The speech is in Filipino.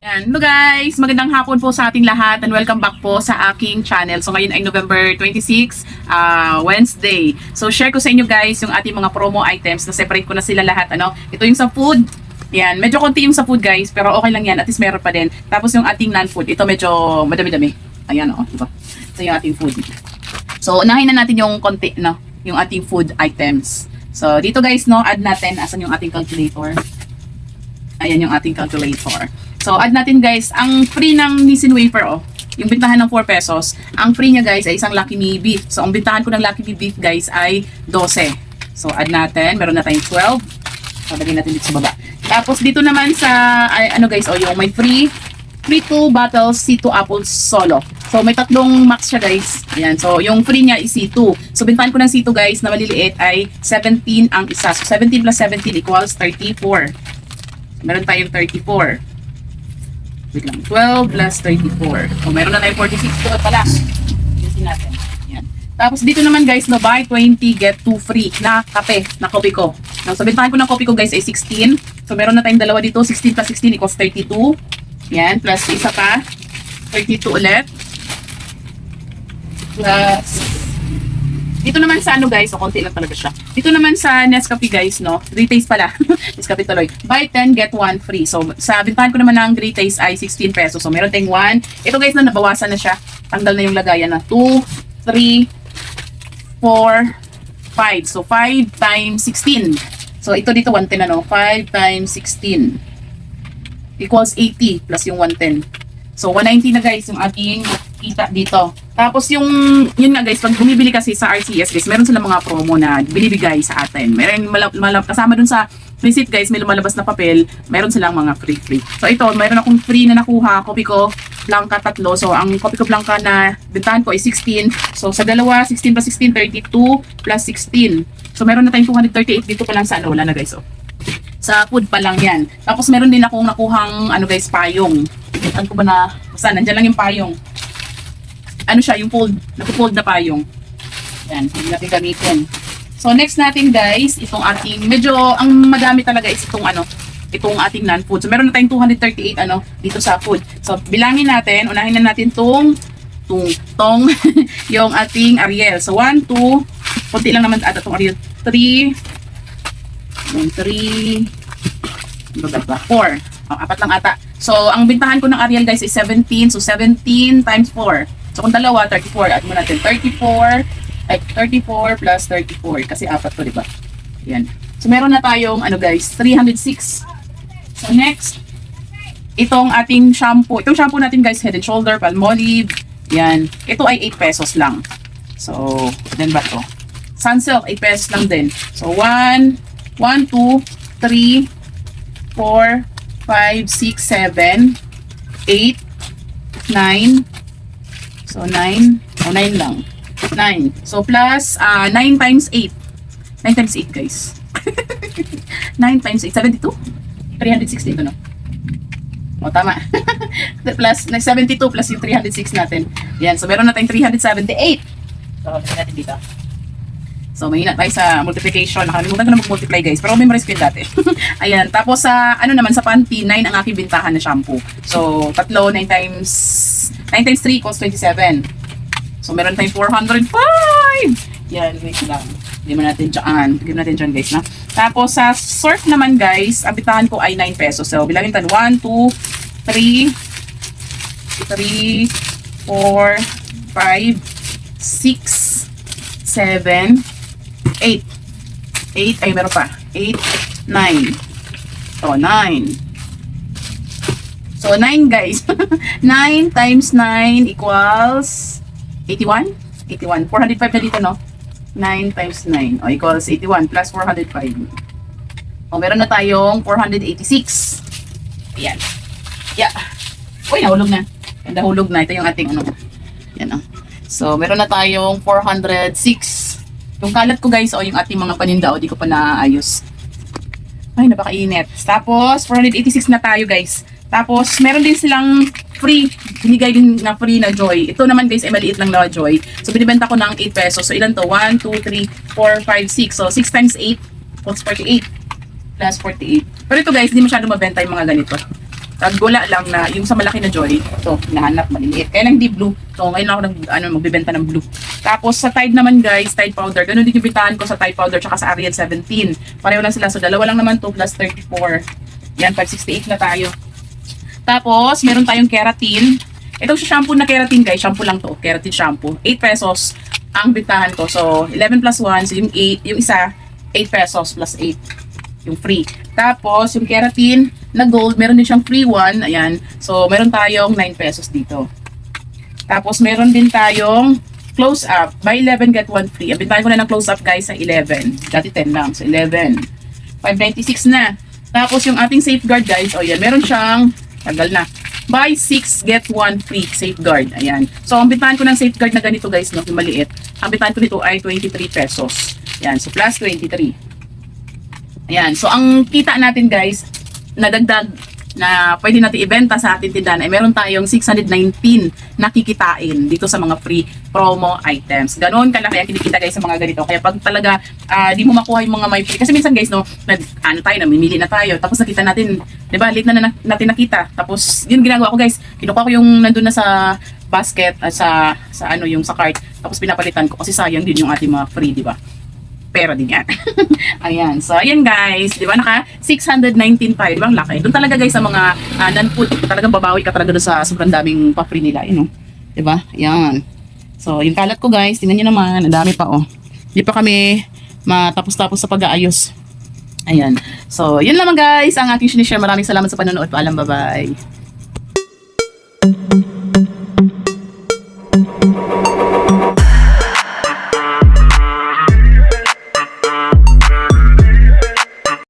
Yan. Hello guys! Magandang hapon po sa ating lahat and welcome back po sa aking channel. So ngayon ay November 26, ah, Wednesday. So share ko sa inyo guys yung ating mga promo items na separate ko na sila lahat. Ano? Ito yung sa food. Yan. Medyo konti yung sa food guys pero okay lang yan. At least meron pa din. Tapos yung ating non-food. Ito medyo madami-dami. Ayan o. diba? Ito yung ating food. So unahin na natin yung konti. No? Yung ating food items. So dito guys no, add natin. Asan yung ating calculator? Ayan yung ating calculator. So, add natin guys, ang free ng Nissin Wafer, oh, yung bintahan ng 4 pesos, ang free niya guys ay isang Lucky Me Beef. So, ang bintahan ko ng Lucky Me Beef guys ay 12. So, add natin, meron na tayong 12. So, natin dito sa baba. Tapos, dito naman sa, ay, ano guys, oh, yung may free, free 2 bottles C2 Apple Solo. So, may tatlong max siya guys. Ayan, so, yung free niya is C2. So, bintahan ko ng C2 guys na maliliit ay 17 ang isa. So, 17 plus 17 equals 34. Meron tayong 34. Wait lang. 12 plus 34. So, meron na tayong 46 ko pala. Yusin natin. Yan. Tapos dito naman guys, no, buy 20, get 2 free na kape, na kopi ko. Now, so, bintahan ko ng kopi ko guys ay 16. So, meron na tayong dalawa dito. 16 plus 16 equals 32. Yan. Plus isa pa. 32 ulit. Plus dito naman sa ano guys, so konti lang talaga siya. Dito naman sa Nescafe guys, no, Taste pala. Nescafe tuloy. Buy 10, get 1 free. So, sa bintahan ko naman ng Taste ay 16 pesos. So, meron tayong 1. Ito guys, na nabawasan na siya. Tanggal na yung lagayan na 2, 3, 4, 5. So, 5 times 16. So, ito dito 110 na, no? 5 times 16 equals 80 plus yung 110. So, 190 na guys yung ating kita dito. Tapos yung, yun nga guys, pag bumibili kasi sa RCS guys, meron silang mga promo na binibigay sa atin. Meron malap, malap, kasama dun sa receipt guys, may lumalabas na papel, meron silang mga free free. So ito, meron akong free na nakuha, kopi ko, blanca tatlo. So ang kopi ko blanca na bintahan ko ay 16. So sa dalawa, 16 plus 16, 32 plus 16. So meron na tayong 238 dito pa lang sa ano, wala na guys. Oh. Sa food pa lang yan. Tapos meron din akong nakuhang ano guys, payong. Ano ko ba na, basta nandyan lang yung payong ano siya, yung fold, nag-fold na payong. Yan, hindi natin gamitin. So, next natin guys, itong ating, medyo, ang madami talaga is itong ano, itong ating non-food. So, meron na tayong 238 ano, dito sa food. So, bilangin natin, unahin na natin tong, tong, tong, yung ating Ariel. So, 1, 2, konti lang naman ata itong Ariel. 3, yung 3, ano ba ba? 4. Oh, apat lang ata. So, ang bintahan ko ng Ariel guys is 17. So, 17 times 4. So, kung dalawa, 34. Add mo natin 34. Ay, 34 plus 34. Kasi apat to, di ba? Yan. So, meron na tayong, ano guys, 306. So, next, itong ating shampoo. Itong shampoo natin guys, Head and Shoulder, Palmolive. Yan. Ito ay 8 pesos lang. So, then ba to? Sunsilk, 8 pesos lang din. So, 1, 1, 2, 3, 4, 5, 6, 7, 8, 9, So, 9. O, 9 lang. 9. So, plus ah 9 times 8. 9 times 8, guys. 9 times 8. 72? 360 ito, no? O, tama. plus, 72 plus yung 306 natin. Yan. So, meron na tayong 378. So, natin dito. So, mahina tayo sa multiplication. Nakalimutan ko na mag-multiply, guys. Pero memorize ko yun dati. Ayan. Tapos, sa, ano naman, sa panty, 9 ang aking bintahan na shampoo. So, tatlo, 9 times, 9 times 3 equals 27. So, meron tayong 405. Yan, wait lang. Hindi mo natin dyan. Hindi natin dyan, guys, na. Tapos, sa surf naman, guys, ang bintahan ko ay 9 pesos. So, bilangin tayo. 1, 2, 3, 3, 4, 5, 6, 7, 8. 8, ay meron pa. 8, 9. So, 9. So, 9 guys. 9 times 9 equals 81? 81. 405 na dito, no? 9 times 9. O, equals 81 plus 405. O, meron na tayong 486. Ayan. Yeah. Uy, nahulog na. Nahulog na. Ito yung ating ano. Yan, oh. So, meron na tayong 406. Yung kalat ko guys, o yung ating mga paninda, o di ko pa naayos. Ay, napakainit. Tapos, 486 na tayo guys. Tapos, meron din silang free, binigay din na free na joy. Ito naman guys, ay maliit lang na joy. So, binibenta ko ng 8 pesos. So, ilan to? 1, 2, 3, 4, 5, 6. So, 6 times 8 equals 48 plus 48. Pero ito guys, hindi masyado mabenta yung mga ganito. Wala lang na yung sa malaki na joy, ito, hinahanap maliliit. Kaya lang hindi blue. So, ngayon ako nag, ano, magbibenta ng blue. Tapos sa Tide naman guys, Tide powder. Ganun din yung bitahan ko sa Tide powder tsaka sa Ariel 17. Pareho lang sila. So, dalawa lang naman to plus 34. Yan, 568 na tayo. Tapos, meron tayong keratin. Itong shampoo na keratin guys, shampoo lang to. Keratin shampoo. 8 pesos ang bitahan ko. So, 11 plus 1. So, yung, 8, yung isa, 8 pesos plus 8 yung free. Tapos, yung keratin na gold, meron din siyang free one. Ayan. So, meron tayong 9 pesos dito. Tapos, meron din tayong close up. Buy 11, get 1 free. Abintahin ko na ng close up guys sa 11. Dati 10 lang. So, 11. 596 na. Tapos, yung ating safeguard guys, o yan, meron siyang, tagal na. Buy 6, get 1 free safeguard. Ayan. So, ang bintahan ko ng safeguard na ganito guys, no, yung maliit. Ang bintahan ko nito ay 23 pesos. Ayan. So, plus 23. Ayan. So, ang kita natin guys, nadagdag na pwede natin ibenta sa ating tindahan ay meron tayong 619 na kikitain dito sa mga free promo items. Ganon kalaki ang kinikita guys sa mga ganito. Kaya pag talaga ah, di mo makuha yung mga may free. Kasi minsan guys, no, nag, ano tayo, namimili na tayo. Tapos nakita natin, di ba, late na, na natin nakita. Tapos yun ginagawa ko guys, kinukuha ko yung nandun na sa basket at sa sa ano yung sa cart tapos pinapalitan ko kasi sayang din yung ating mga free di ba pera din yan. ayan. So, ayan guys. Di ba? Naka 619 tayo. Di ba? Ang laki. Doon talaga guys sa mga uh, non-food. Talagang babawi ka talaga doon sa sobrang daming pa-free nila. Yun, oh. Di ba? Ayan. So, yung kalat ko guys. Tingnan nyo naman. Ang dami pa oh. Hindi pa kami matapos-tapos sa pag-aayos. Ayan. So, yun naman guys ang ating sinishare. Maraming salamat sa panonood. Paalam. Bye-bye.